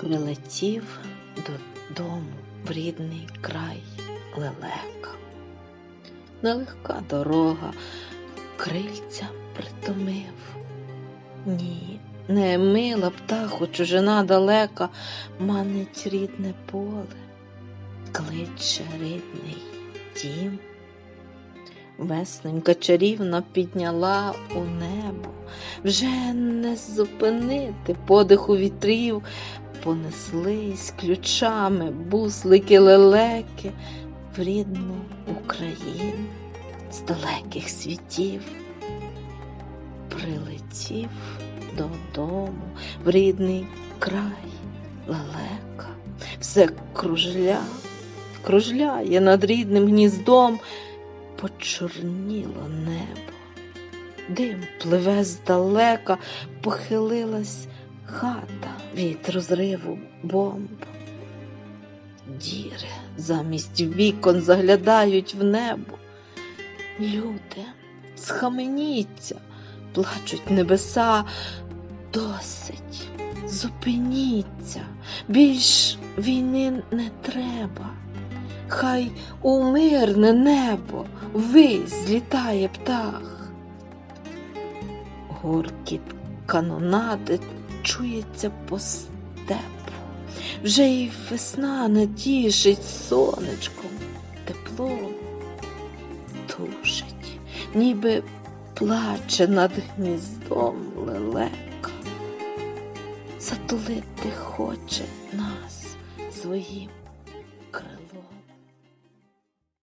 Прилетів додому в рідний край лелека. Нелегка дорога, крильця притомив. Ні, не мила птаху, чужина далека, манить рідне поле, кличе рідний дім. Весненька чарівна підняла у небо, вже не зупинити подиху вітрів, понеслись ключами буслики лелеки в рідну Україну з далеких світів. Прилетів додому в рідний край лелека, все кружля, кружляє над рідним гніздом, почорніло небо. Дим пливе здалека, похилилась хата від розриву бомб. Діри замість вікон заглядають в небо. Люди, схаменіться, плачуть небеса. Досить, зупиніться, більш війни не треба. Хай у мирне небо вись злітає птах. Горкіт канонади чується по степу. Вже й весна не тішить сонечком, теплом тушить, ніби плаче над гніздом лелека. Затулити хоче нас своїм